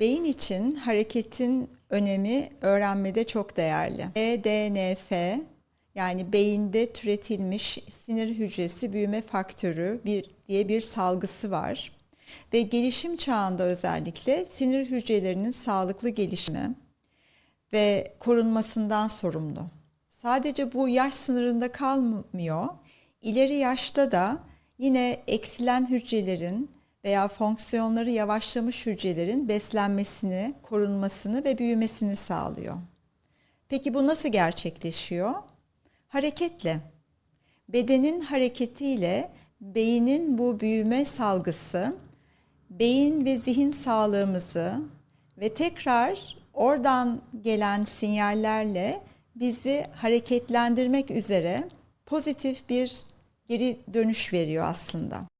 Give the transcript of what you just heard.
Beyin için hareketin önemi öğrenmede çok değerli. EDNF yani beyinde türetilmiş sinir hücresi büyüme faktörü bir diye bir salgısı var. Ve gelişim çağında özellikle sinir hücrelerinin sağlıklı gelişimi ve korunmasından sorumlu. Sadece bu yaş sınırında kalmıyor. İleri yaşta da yine eksilen hücrelerin veya fonksiyonları yavaşlamış hücrelerin beslenmesini, korunmasını ve büyümesini sağlıyor. Peki bu nasıl gerçekleşiyor? Hareketle. Bedenin hareketiyle beynin bu büyüme salgısı beyin ve zihin sağlığımızı ve tekrar oradan gelen sinyallerle bizi hareketlendirmek üzere pozitif bir geri dönüş veriyor aslında.